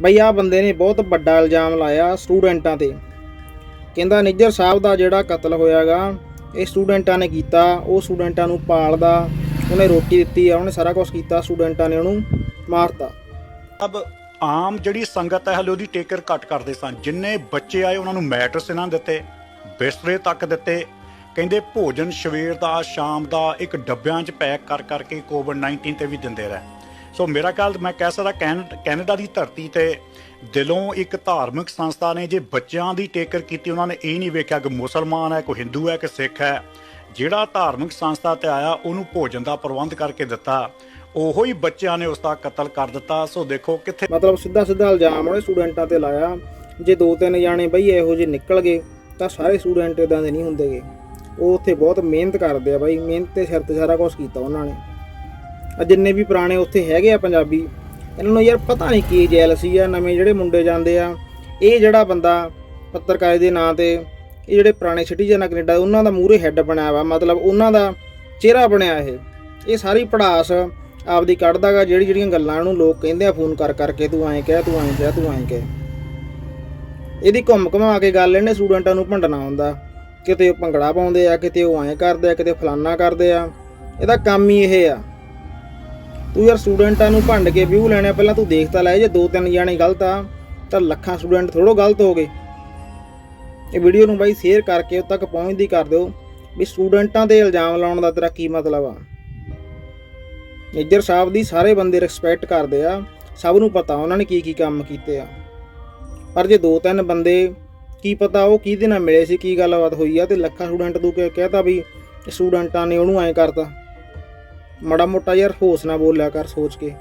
ਬਈ ਆ ਬੰਦੇ ਨੇ ਬਹੁਤ ਵੱਡਾ ਇਲਜ਼ਾਮ ਲਾਇਆ ਸਟੂਡੈਂਟਾਂ ਤੇ। ਕਹਿੰਦਾ ਨਿੱਜਰ ਸਾਹਿਬ ਦਾ ਜਿਹੜਾ ਕਤਲ ਹੋਇਆਗਾ, ਇਹ ਸਟੂਡੈਂਟਾਂ ਨੇ ਕੀਤਾ, ਉਹ ਸਟੂਡੈਂਟਾਂ ਨੂੰ ਪਾਲਦਾ, ਉਹਨੇ ਰੋਟੀ ਦਿੱਤੀ ਆ, ਉਹਨੇ ਸਾਰਾ ਕੁਝ ਕੀਤਾ, ਸਟੂਡੈਂਟਾਂ ਨੇ ਉਹਨੂੰ ਮਾਰਤਾ। ਅਬ ਆਮ ਜਿਹੜੀ ਸੰਗਤ ਹੈ, ਹਲੇ ਉਹਦੀ ਟੇਕਰ ਘੱਟ ਕਰਦੇ ਸਨ। ਜਿੰਨੇ ਬੱਚੇ ਆਏ, ਉਹਨਾਂ ਨੂੰ ਮੈਟਰਸ ਇਹਨਾਂ ਦਿੱਤੇ, ਬਿਸਤਰੇ ਤੱਕ ਦਿੱਤੇ। ਕਹਿੰਦੇ ਭੋਜਨ ਸਵੇਰ ਦਾ, ਸ਼ਾਮ ਦਾ, ਇੱਕ ਡੱਬਿਆਂ 'ਚ ਪੈਕ ਕਰ ਕਰਕੇ ਕੋਵਿਡ 19 ਤੇ ਵੀ ਦਿੰਦੇ ਰਹੇ। ਸੋ ਮੇਰਾ ਖਿਆਲ, ਮੈਂ ਕਹਿ ਸਕਦਾ ਕੈਨ- ਕੈਨੇਡਾ ਦੀ ਧਰਤੀ ਤੇ ਦਿਲੋਂ ਇੱਕ ਧਾਰਮਿਕ ਸੰਸਥਾ ਨੇ ਜੇ ਬੱਚਿਆਂ ਦੀ ਟੇਕਰ ਕੀਤੀ, ਉਹਨਾਂ ਨੇ ਇਹ ਨਹੀਂ ਵੇਖਿਆ ਕਿ ਮੁਸਲਮਾਨ ਹੈ, ਕੋਈ ਹਿੰਦੂ ਹੈ ਕਿ ਸਿੱਖ ਹੈ, ਜਿਹੜਾ ਧਾਰਮਿਕ ਸੰਸਥਾ ਤੇ ਆਇਆ, ਉਹਨੂੰ ਭੋਜਨ ਦਾ ਪ੍ਰਬੰਧ ਕਰਕੇ ਦਿੱਤਾ। ਉਹੋ ਹੀ ਬੱਚਿਆਂ ਨੇ ਉਸ ਦਾ ਕਤਲ ਕਰ ਦਿੱਤਾ। ਸੋ ਦੇਖੋ ਕਿੱਥੇ ਮਤਲਬ ਸਿੱਧਾ ਸਿੱਧਾ ਇਲਜ਼ਾਮ ਉਹਨੇ ਸਟੂਡੈਂਟਾਂ ਤੇ ਲਾਇਆ ਜੇ ਦੋ ਤਿੰਨ ਜਾਣੇ ਬਈ ਇਹੋ ਜਿਹੇ ਨਿਕਲ ਗਏ, ਤਾਂ ਸਾਰੇ ਸਟੂਡੈਂਟ ਇਦਾਂ ਦੇ ਨਹੀਂ ਹੁੰਦੇਗੇ ਉਹ ਉੱਥੇ ਬਹੁਤ ਮਿਹਨਤ ਕਰਦੇ ਆ ਬਾਈ, ਮਿਹਨਤ ਤੇ ਸਿਰ ਤੇ ਸਾਰਾ ਕੁਝ ਕੀਤਾ ਉਹਨਾਂ ਨੇ। ਜਿੰਨੇ ਵੀ ਪੁਰਾਣੇ ਉੱਥੇ ਹੈਗੇ ਆ ਪੰਜਾਬੀ, ਇਹਨਾਂ ਨੂੰ ਯਾਰ ਪਤਾ ਨਹੀਂ ਕੀ ਜੈਲਸੀ ਆ, ਨਵੇਂ ਜਿਹੜੇ ਮੁੰਡੇ ਜਾਂਦੇ ਆ, ਇਹ ਜਿਹੜਾ ਬੰਦਾ ਪੱਤਰਕਾਰੀ ਦੇ ਨਾਂ ਤੇ, ਇਹ ਜਿਹੜੇ ਪੁਰਾਣੇ ਸਿਟੀਜ਼ਨ ਆ ਕੈਨੇਡਾ, ਉਹਨਾਂ ਦਾ ਮੂਹਰੇ ਹੈੱਡ ਬਣਿਆ ਵਾ, ਮਤਲਬ ਉਹਨਾਂ ਦਾ ਚਿਹਰਾ ਬਣਿਆ ਇਹ। ਇਹ ਸਾਰੀ ਪੜਾਸ ਆਪਦੀ ਕੱਢਦਾਗਾ ਜਿਹੜੀ ਜਿਹੜੀਆਂ ਗੱਲਾਂ ਨੂੰ ਲੋਕ ਕਹਿੰਦੇ ਆ, ਫੋਨ ਕਰ ਕਰਕੇ ਤੂੰ ਐਂ ਕਹਿ, ਤੂੰ ਐਂ ਕਹਿ, ਤੂੰ ਐਂ ਕਹਿ। ਇਹਦੀ ਘੁੰਮ ਘੁਮਾ ਕੇ ਗੱਲ ਇਹਨੇ ਸਟੂਡੈਂਟਾਂ ਨੂੰ ਭੰਡਣਾ ਹੁੰਦਾ। ਕਿਤੇ ਉਹ ਭੰਗੜਾ ਪਾਉਂਦੇ ਆ, ਕਿਤੇ ਉਹ ਐਂ ਕਰਦੇ ਆ, ਕਿਤੇ ਫਲਾਨਾ ਕਰਦੇ ਆ। ਇਹਦਾ ਕੰਮ ਹੀ ਇਹ ਆ। ਤੂੰ ਯਾਰ ਸਟੂਡੈਂਟਾਂ ਨੂੰ ਭੰਡ ਕੇ ਵਿਊ ਲੈਣੇ ਪਹਿਲਾਂ ਤੂੰ ਦੇਖ ਤਾਂ ਲੈ, ਜੇ ਦੋ ਤਿੰਨ ਜਾਣੇ ਗਲਤ ਆ, ਤਾਂ ਲੱਖਾਂ ਸਟੂਡੈਂਟ ਥੋੜੋ ਗਲਤ ਹੋ ਗਏ ਇਹ ਵੀਡੀਓ ਨੂੰ ਬਾਈ ਸ਼ੇਅਰ ਕਰਕੇ ਉਦ ਤੱਕ ਪਹੁੰਚਦੀ ਕਰ ਦਿਓ ਵੀ ਸਟੂਡੈਂਟਾਂ ਤੇ ਇਲਜ਼ਾਮ ਲਾਉਣ ਦਾ ਤੇਰਾ ਕੀ ਮਤਲਬ ਆ। ਮੇਜਰ ਸਾਹਿਬ ਦੀ ਸਾਰੇ ਬੰਦੇ ਰਿਸਪੈਕਟ ਕਰਦੇ ਆ, ਸਭ ਨੂੰ ਪਤਾ ਉਹਨਾਂ ਨੇ ਕੀ ਕੀ ਕੰਮ ਕੀਤੇ ਆ। ਪਰ ਜੇ ਦੋ ਤਿੰਨ ਬੰਦੇ ਕੀ ਪਤਾ ਉਹ ਕਿਹਦੇ ਨਾਲ ਮਿਲੇ ਸੀ, ਕੀ ਗੱਲਬਾਤ ਹੋਈ ਆ, ਤੇ ਲੱਖਾਂ ਸਟੂਡੈਂਟ ਤੂੰ ਕਹਿ ਕਹਤਾ ਵੀ ਸਟੂਡੈਂਟਾਂ ਨੇ ਉਹਨੂੰ ਐਂ ਕਰਤਾ। ਮਾੜਾ ਮੋਟਾ ਯਾਰ ਹੋਸ ਨਾ ਬੋਲਿਆ ਕਰ ਸੋਚ ਕੇ।